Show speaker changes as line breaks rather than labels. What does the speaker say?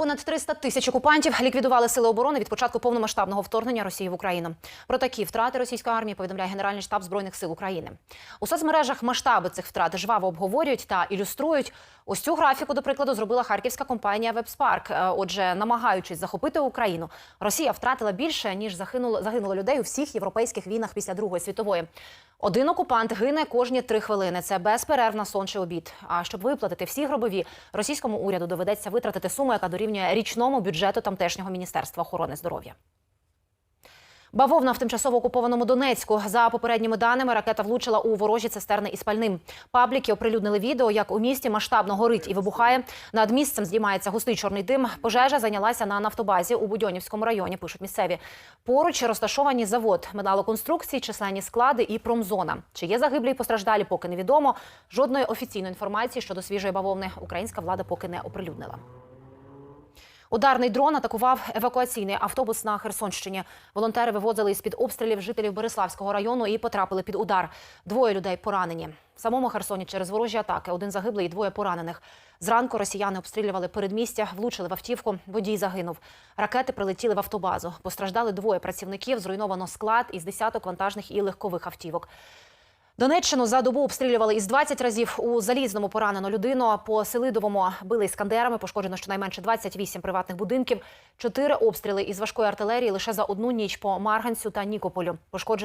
Понад 300 тисяч окупантів ліквідували сили оборони від початку повномасштабного вторгнення Росії в Україну. Про такі втрати російської армії повідомляє Генеральний штаб збройних сил України. У соцмережах масштаби цих втрат жваво обговорюють та ілюструють. Ось цю графіку, до прикладу, зробила харківська компанія Вебспарк. Е, Отже, намагаючись захопити Україну, Росія втратила більше ніж загинуло загинуло людей у всіх європейських війнах після Другої світової. Один окупант гине кожні три хвилини. Це безперервна сон чи обід. А щоб виплатити всі гробові, російському уряду доведеться витратити суму, яка дорівнює річному бюджету тамтешнього міністерства охорони здоров'я. Бавовна в тимчасово окупованому Донецьку. За попередніми даними, ракета влучила у ворожі цистерни із пальним. Пабліки оприлюднили відео, як у місті масштабно горить і вибухає. Над місцем здіймається густий чорний дим. Пожежа зайнялася на нафтобазі у Будьонівському районі. Пишуть місцеві. Поруч розташовані завод, металоконструкції, численні склади і промзона. Чи є загиблі і постраждалі, поки невідомо. Жодної офіційної інформації щодо свіжої бавовни українська влада поки не оприлюднила. Ударний дрон атакував евакуаційний автобус на Херсонщині. Волонтери вивозили із під обстрілів жителів Береславського району і потрапили під удар. Двоє людей поранені. В самому Херсоні через ворожі атаки один загиблий і двоє поранених. Зранку росіяни обстрілювали передмістя, влучили в автівку. Водій загинув. Ракети прилетіли в автобазу. Постраждали двоє працівників. Зруйновано склад із десяток вантажних і легкових автівок. Донеччину за добу обстрілювали із 20 разів. У залізному поранено людину. По Селидовому били іскандерами. Пошкоджено щонайменше 28 приватних будинків. Чотири обстріли із важкої артилерії лише за одну ніч по Марганцю та Нікополю. Пошкоджено